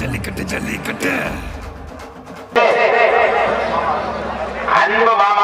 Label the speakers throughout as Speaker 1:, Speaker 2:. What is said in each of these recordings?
Speaker 1: ஜல்லிக்கட்டு ஜல்லிக்கட்டு.
Speaker 2: அன்பு மாமா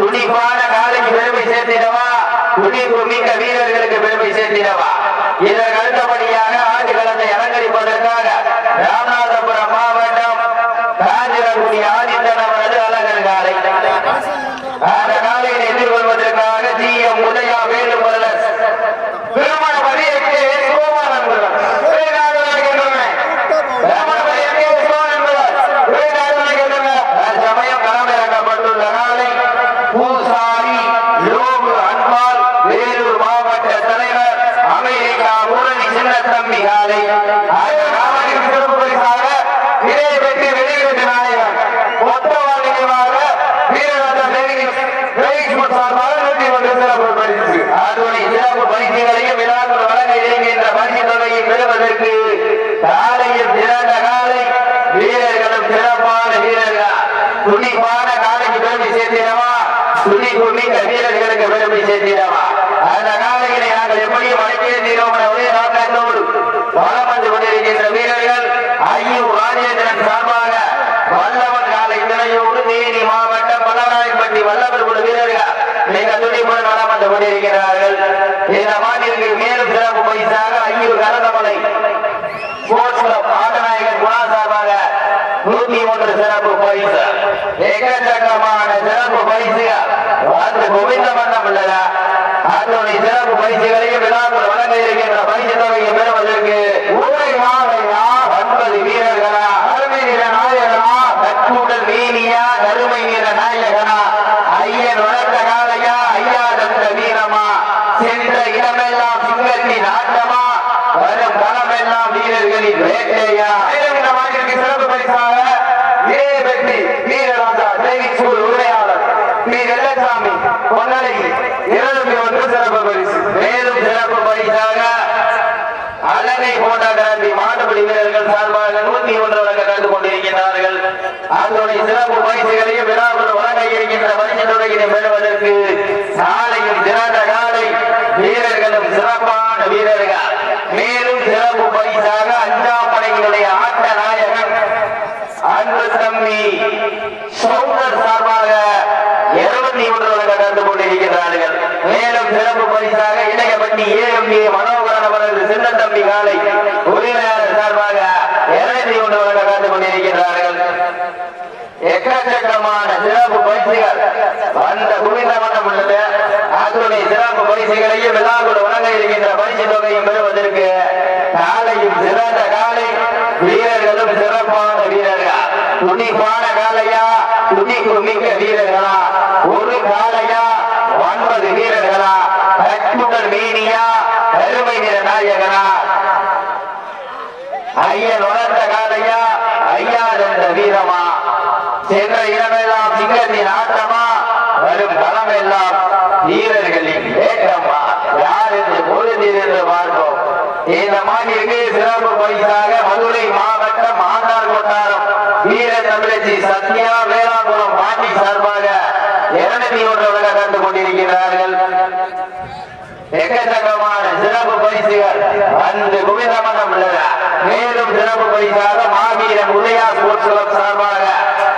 Speaker 2: துடிப்பான காலை சேர்த்திடவா? துடிப்பு மிக்க வீரர் மடக்கியே தீரவா அந்த அகாலைகளை நாங்கள் எப்படி மடக்கியே தீரோம் வீரர்கள் ஐயோ ராஜேந்திரன் சார்பாக வல்லவன் காலை துணையோடு தேனி மாவட்டம் பல்லவராயப்பட்டி வல்லவர் குழு வீரர்கள் மிக துணிப்புடன் வளம் வந்து கொண்டிருக்கிறார்கள். மேலும் சிறப்பு பரிசாக ஐயோ கரதமலை ஸ்போர்ட்ஸ் கிளப் ஆட்டநாயகன் குணா சார்பாக நூத்தி ஒன்று சிறப்பு பரிசு. ஏகச்சக்கரமான சிறப்பு பரிசு வாழ்ந்து குவிந்தமான படை சார்பாக நூத்தி ஒன்று வழங்க கலந்து கொண்டிருக்கிறார்கள் அதனுடைய சிறப்பு பரிசுகளையும் விழாவில் வழங்க இருக்கின்ற பரிசுகளை பெறுவதற்கு சாலையும் திரண்ட காலை வீரர்களும் சிறப்பான வீரர்கள். மேலும் சிறப்பு பரிசாக அஞ்சாம் படையினுடைய ஆட்ட நாயகன் அன்பு தம்பி சௌந்தர் சார்பாக இருபத்தி ஒன்று வழங்க கலந்து கொண்டிருக்கிறார்கள் மேலும் சிறப்பு பரிசாக இணையப்பட்டி ஏஎம்ஏ மனோகரன் அவரது சின்ன தம்பி காலை உரிமையாளர் எக்கச்சக்கமான சிறப்பு பயிற்சிகள். அந்த குவிந்த மன்றம் உள்ளது. அதனுடைய சிறப்பு பயிற்சிகளையும் விழாக்குள் வழங்க இருக்கின்ற பரிசு தொகையும் பெறுவதற்கு காலையும் சிறந்த காலை. வீரர்களும் சிறப்பான வீரர்கள். துணிப்பான காலையா? துணிக்கு மிக்க வீரர்களா ஒரு காலையா ஒன்பது வீரர்களா கட்டுடல் மீனியா கருமை நிற நாயகனா ஐயன் வளர்ந்த காலையா ஐயா என்ற வீரமா சென்ற இடமெல்லாம் ஆட்டமா? வரும் களமெல்லாம் வீரர்களின் ஏற்றமா? யார் என்று பொருந்திருந்து பார்ப்போம். இந்த மாநிலக்கு சிறப்பு பரிசாக மதுரை மாவட்டம் ஆண்டார் கொட்டாரம். வீர தமிழச்சி சத்யா வேளாங்குளம் பாண்டி சார்பாக இருநூத்தி ஒன்று விட கண்டு கொண்டிருக்கிறார்கள். எக்கச்சக்கமான சிறப்பு பரிசுகள் அந்த குவிதமனம் உள்ளன. மேலும் சிறப்பு பரிசாக மாவீரம் உதயா ஸ்போர்ட்ஸ் கிளப் சார்பாக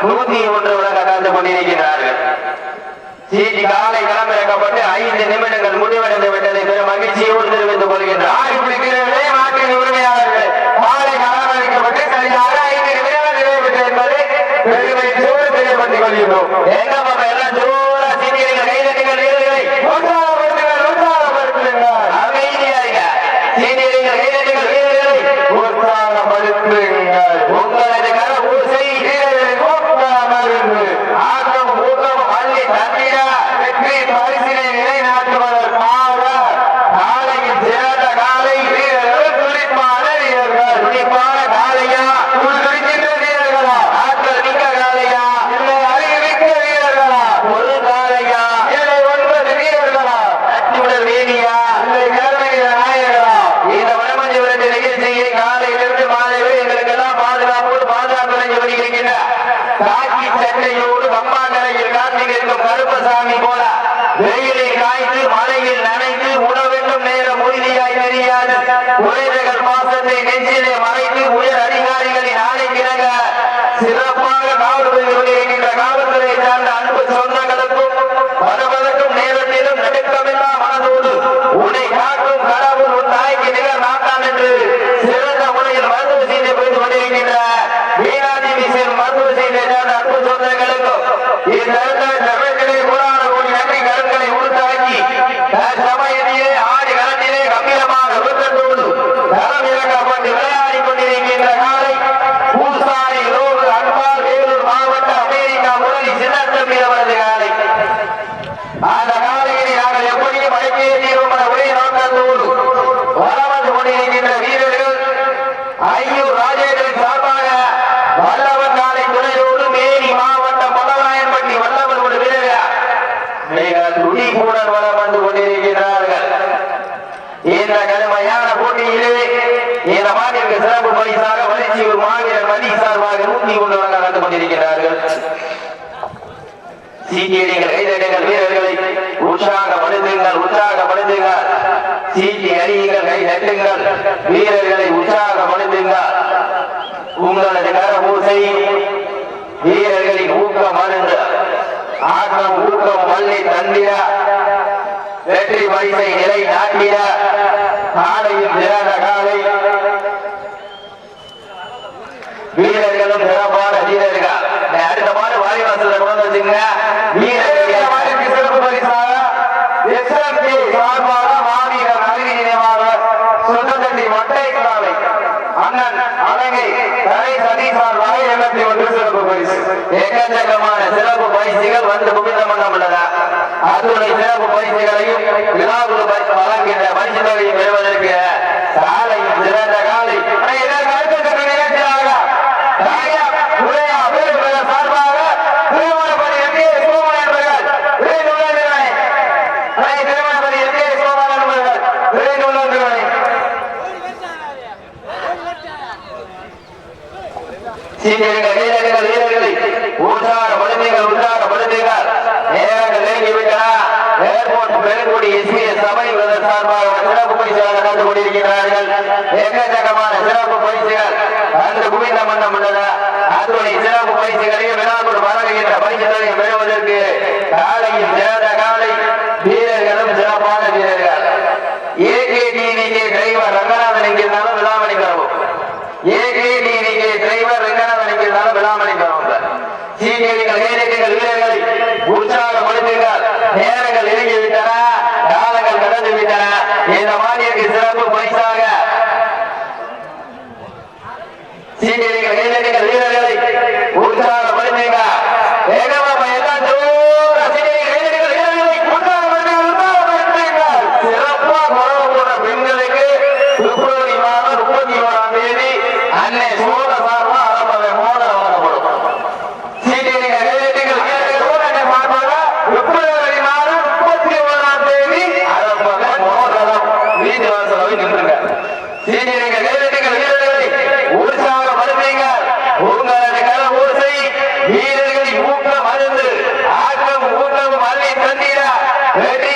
Speaker 2: நூத்தி ஒன்று உலக கலந்து கொண்டிருக்கிறார்கள். சீட்டி காலை களமிறக்கப்பட்டு ஐந்து நிமிடங்கள் முடிவடைந்து விட்டதை பெரும் மகிழ்ச்சியோடு தெரிவித்துக் கொள்கின்றார் நாட்டின் உரிமையாளர்கள் காலை களமிறக்கப்பட்டு சரியாக ஐந்து நிமிடங்கள் நிறைவேற்று என்பதை பெருமையோடு தெரியப்படுத்திக் கொள்கின்றோம். எங்க எல்லாம் Bye. சீட்டியடிகள் கைதடிகள் வீரர்களை உற்சாகப்படுத்துங்கள் உற்சாகப்படுத்துங்கள் சீட்டி அடியுங்கள் கை தட்டுங்கள் வீரர்களை உற்சாகப்படுத்துங்கள் உங்களது கரபூசை வீரர்களின் ஊக்கம் மருந்து ஆக்கம் ஊக்கம் வள்ளி தந்திர வெற்றி பரிசை நிலை நாட்டிட காலையும் திறந்த காலை. வீரர்களும் சிறப்பான வீரர்கள். அடுத்த மாதிரி வாரிவாசல கொண்டு வச்சுங்க வீரர்களுக்கு சிறப்பு பரிசாக காலை சிறப்பு வந்து குவிந்த பண்ண உள்ளதா அத்துணை சிறப்பு பயிற்சிகளையும் விழாக்குழு பரிசு பரிசு தொகையை பெறுவதற்கு காலையும் சிறந்த காலை இதற்கு அடுத்த சுற்று நிகழ்ச்சியாக ராயா, உதயா, வீரர்கள் சார்பாக திருமணப்படி எம்ஏ சோமன் என்பவர்கள் விரைந்து உள்ளார்கள். அரை திருமணப்படி எம்ஏ சோமன் என்பவர்கள் விரைந்து உள்ளார்கள். சீனியர்கள், வீரர்கள், வீரர்களை உற்சாகப்படுத்துங்கள், உற்சாகப்படுத்துங்கள். நேரங்கள் நெருங்கிவிட்டன. ஏர்போர்ட் பெருங்குடி எஸ்பிஎஸ் சபை விருது சார்பாக ஒரு சிறப்பு பரிசுகள் நடந்து கொண்டிருக்கிறார்கள் எக்கச்சக்கமான சிறப்பு பயிற்சிகள். அந்த குவிந்த மன்னம் உள்ளன அத்துணை சிறப்பு பயிற்சிகளையும் விழாக்குள் வழங்குகின்ற பயிற்சிகளையும் பெறுவதற்கு காலையில் சிறந்த காலை வீர viene, viene, viene. Hey!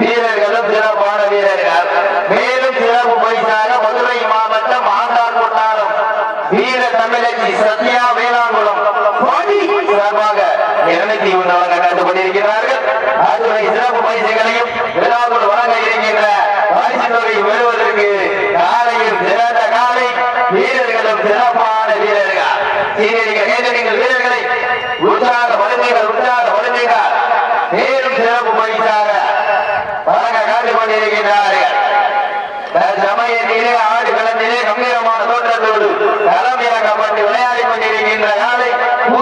Speaker 2: வீரர்களும் சிறப்பான வீரர்கள். மேலும் சிறப்பு பரிசாக மதுரை மாவட்டம் ஆண்டார் கொண்டாடும் வீர தமிழச்சி சத்யா வேளாங்குளம். சிறப்பாக இருநூத்தி ஒன்று வழங்க கண்டு கொண்டிருக்கிறார்கள் அதுவரை சிறப்பு பரிசுகளையும் வேளாங்குளம் வழங்க இருக்கின்ற பரிசு தொகையை பெறுவதற்கு காலையில் சிறந்த காலை வீரர்களும் சிறப்பான வீரர்கள். சீனியர்கள் வீரர்களை உற்சாக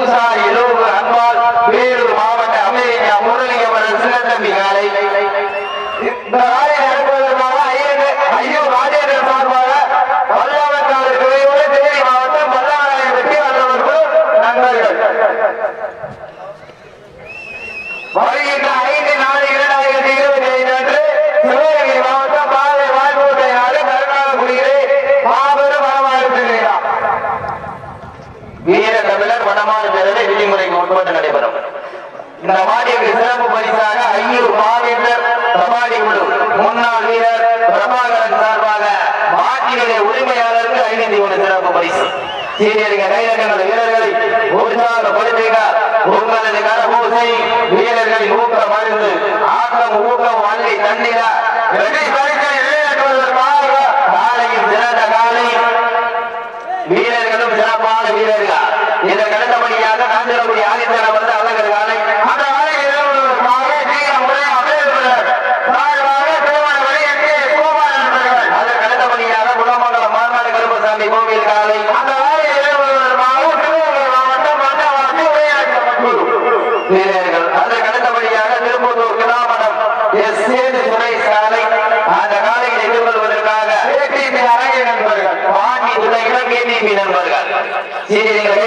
Speaker 2: চাই கலைத்துறை முன்பது நடைபெறும். இந்த மாநில சிறப்பு பரிசாக ஐநூறு மாவீரர் சமாதி குழு முன்னாள் வீரர் பிரபாகரன் சார்பாக மாற்றினுடைய உரிமையாளருக்கு ஐநூத்தி ஒன்று சிறப்பு பரிசு. சீனியருங்க கைதட்டங்கள் வீரர்களை உற்சாகப்படுத்துக உங்களது கரபூசை வீரர்களை ஊக்கம் அறிந்து ஆக்கம் ஊக்கம் வாழ்வை காலை வீரர்களும் சிறப்பான வீரர்கள். இதற்கு அடுத்தபடியாக காந்திரபுரி ஆதித்யன் அவர்கள் அழகர் காலை அந்த அதற்கு அடுத்தபடியாக குணமங்கலம் மாநாடு கருப்பசாமி கோவில் காலை அந்த வீரர்கள் அதற்கு அடுத்தபடியாக திருப்பத்தூர் கிராமடம் எஸ். காலை அந்த காலையில் எதிர்கொள்வதற்காக வாங்கி துணை இலங்கை நண்பர்கள். சீரியர்கள்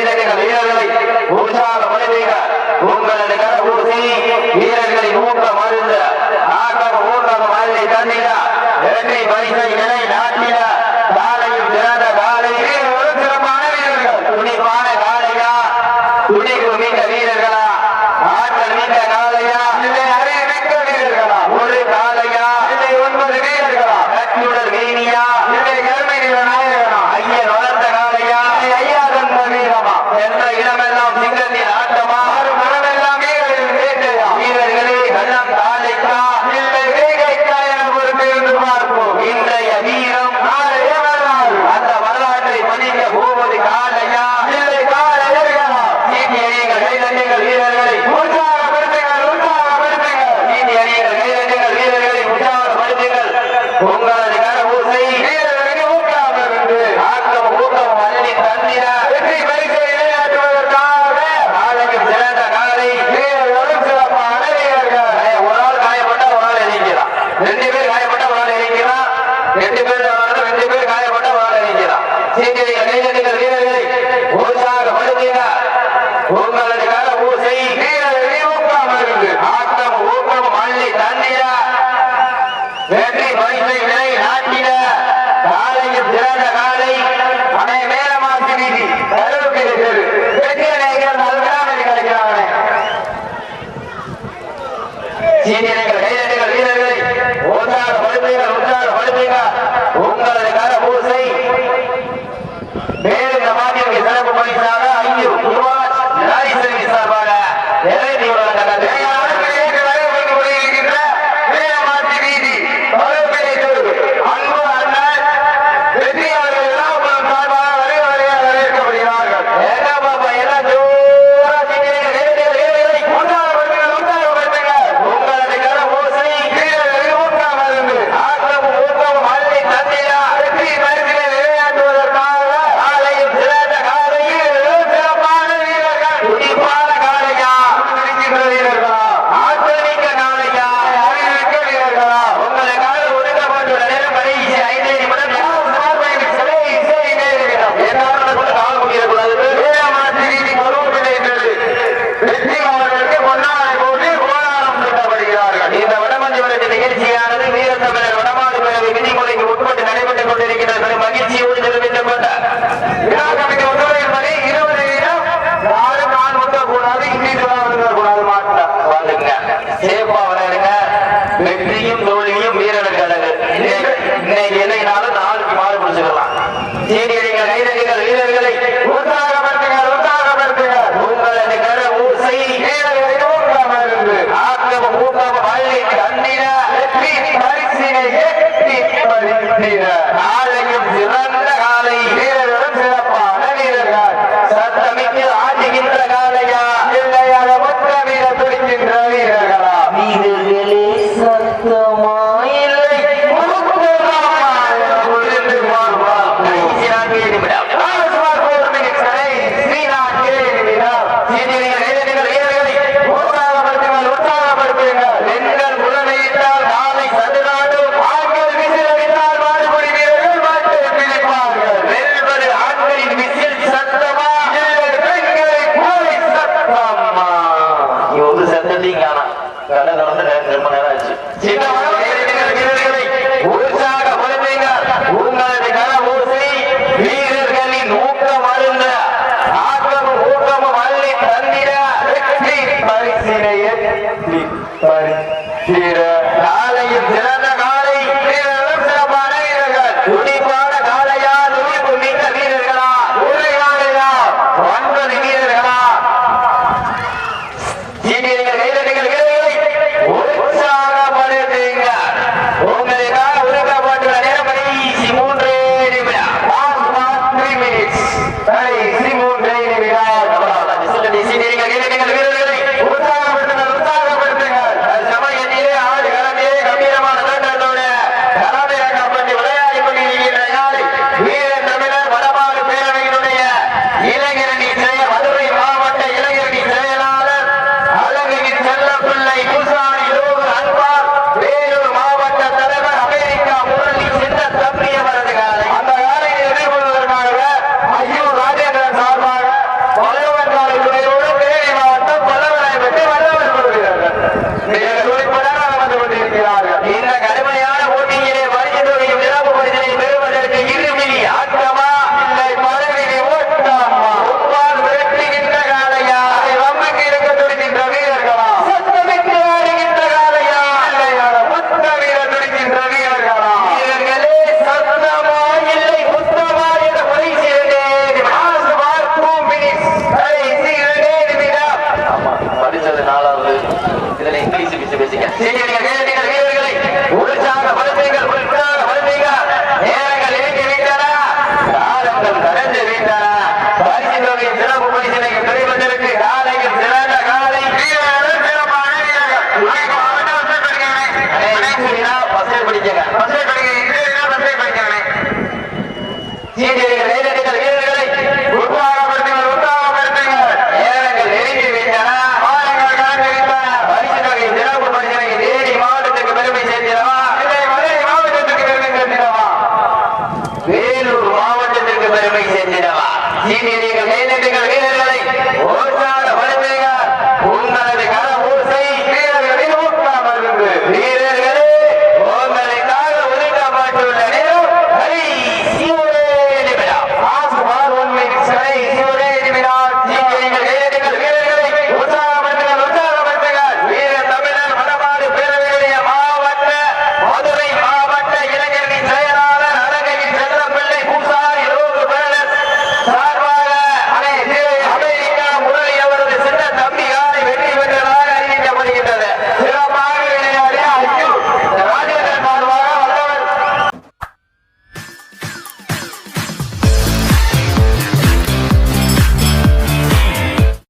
Speaker 2: Amén. சார்பாக நீங்கள் கடை கடந்து நேரம் ரொம்ப நேரம் ஆச்சு